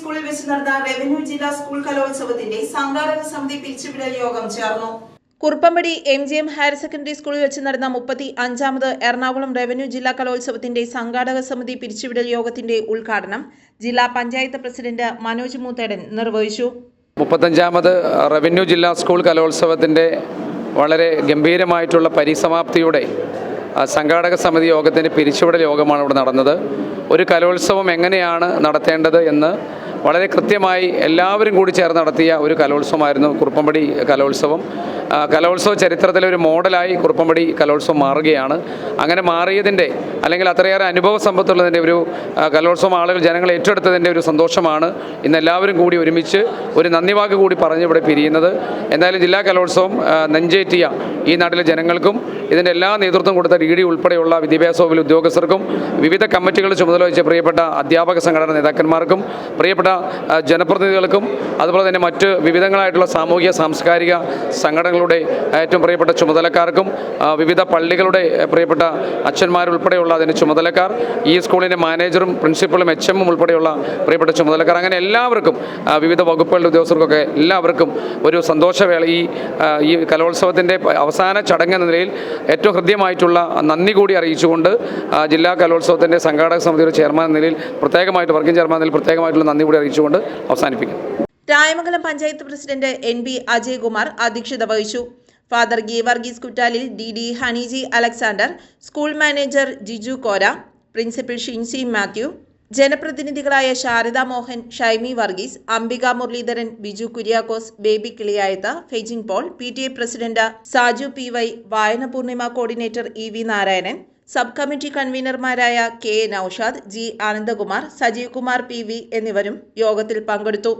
സ്കൂളിൽ വെച്ച് നടന്ന റവന്യൂ ജില്ലാ സ്കൂൾ കലോത്സവത്തിന്റെ സംഘാടക സമിതി പിരിച്ചുവിടൽ യോഗം ചേർന്നു. Kuruppampady M G M higher secondary സ്കൂളിൽ വെച്ച് നടന്ന മുപ്പത്തി അഞ്ചാമത് എറണാകുളം റവന്യൂ ജില്ലാ കലോത്സവത്തിന്റെ സംഘാടക സമിതി പിരിച്ചുവിടൽ യോഗത്തിന്റെ ഉദ്ഘാടനം ജില്ലാ പഞ്ചായത്ത് പ്രസിഡന്റ് മനോജ് മൂത്തേടൻ നിർവഹിച്ചു. മുപ്പത്തഞ്ചാമത് റവന്യൂ ജില്ലാ സ്കൂൾ കലോത്സവത്തിന്റെ വളരെ ഗംഭീരമായിട്ടുള്ള പരിസമാപ്തിയുടെ സംഘാടക സമിതി യോഗത്തിന്റെ പിരിച്ചുവിടൽ യോഗമാണ് ഇവിടെ നടന്നത്. ഒരു കലോത്സവം എങ്ങനെയാണ് നടത്തേണ്ടത് എന്ന് വളരെ കൃത്യമായി എല്ലാവരും കൂടി ചേർന്ന് നടത്തിയ ഒരു കലോത്സവമായിരുന്നു കുറുപ്പമ്പടി കലോത്സവം. കലോത്സവ ചരിത്രത്തിലെ ഒരു മോഡലായി കുറുപ്പമ്പടി കലോത്സവം മാറുകയാണ്. അങ്ങനെ മാറിയതിന്റെ അല്ലെങ്കിൽ അത്രയേറെ അനുഭവ സമ്പത്തുള്ളതിന്റെ ഒരു കലോത്സവം ആളുകൾ ജനങ്ങൾ ഏറ്റെടുത്തതിന്റെ ഒരു സന്തോഷമാണ്. ഇന്ന് എല്ലാവരും കൂടി ഒരുമിച്ച് ഒരു നന്ദിവാക്ക് കൂടി പറഞ്ഞ് ഇവിടെ പിരിയുന്നത്. എന്തായാലും ജില്ലാ കലോത്സവം നെഞ്ചേറ്റിയ ഈ നാട്ടിലെ ജനങ്ങൾക്കും ഇതിന്റെ എല്ലാ നേതൃത്വം കൊടുത്ത ഡി ഡി ഉൾപ്പെടെയുള്ള വിദ്യാഭ്യാസ വകുപ്പിലെ ഉദ്യോഗസ്ഥർക്കും വിവിധ കമ്മിറ്റികൾ ചുമതല വഹിച്ച പ്രിയപ്പെട്ട അധ്യാപക സംഘടന നേതാക്കന്മാർക്കും പ്രിയപ്പെട്ട ജനപ്രതിനിധികൾക്കും അതുപോലെ തന്നെ മറ്റ് വിവിധങ്ങളായിട്ടുള്ള സാമൂഹിക സാംസ്കാരിക സംഘടനകളുടെ ഏറ്റവും പ്രിയപ്പെട്ട ചുമതലക്കാർക്കും വിവിധ പള്ളികളുടെ പ്രിയപ്പെട്ട അച്ഛന്മാരുൾപ്പെടെയുള്ള അതിന്റെ ചുമതലക്കാർ ഈ സ്കൂളിന്റെ മാനേജറും പ്രിൻസിപ്പളും എച്ച് എമ്മും ഉൾപ്പെടെയുള്ള പ്രിയപ്പെട്ട ചുമതലക്കാർ അങ്ങനെ എല്ലാവർക്കും വിവിധ വകുപ്പുകളുടെ ഉദ്യോഗസ്ഥർക്കൊക്കെ എല്ലാവർക്കും ഒരു സന്തോഷവേള ഈ ഈ കലോത്സവത്തിന്റെ അവസാന ചടങ്ങ് എന്ന നിലയിൽ ഏറ്റവും ഹൃദ്യമായിട്ടുള്ള നന്ദി കൂടി അറിയിച്ചുകൊണ്ട് ജില്ലാ കലോത്സവത്തിന്റെ സംഘാടക സമിതിയുടെ ചെയർമാൻ എന്ന നിലയിൽ പ്രത്യേകമായിട്ട് വർക്കിംഗ് ചെയർമാൻ നിലയിൽ പ്രത്യേകമായിട്ടുള്ള നന്ദി കൂടി അറിയിച്ചുകൊണ്ട് അവസാനിപ്പിക്കുന്നു. Rayamangalam panchayat president N B Ajaykumar അധ്യക്ഷത വഹിച്ചു. Father Geevarghese Kuttalil D D Honeyji Alexander school manager Jiju Kora principal Shincy Mathew ജനപ്രതിനിധികളായ Sharada Mohan Shaimy Varghese Ambika Muraleedharan Biju Kuriakose Baby Kiliyayath ഫെയ്ജിംഗ് Paul P T A president Saju P Y വായന Purnima coordinator E V Narayanan sub committee കൺവീനർമാരായ K Noushad G Anandakumar Sajeev Kumar P V എന്നിവരും യോഗത്തിൽ പങ്കെടുത്തു.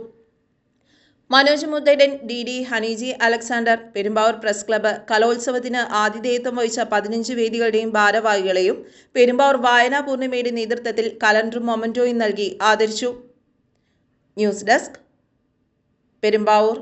Manoj Muthedan D D Honeyji Alexander Perumbavoor press club കലോത്സവത്തിന് ആതിഥേയത്വം വഹിച്ച പതിനഞ്ച് വേദികളുടെയും ഭാരവാഹികളെയും പെരുമ്പാവൂർ വായനാ പൂർണിമയുടെ നേതൃത്വത്തിൽ കലണ്ടറും മൊമന്റോയും നൽകി ആദരിച്ചു. News desk Perumbavoor.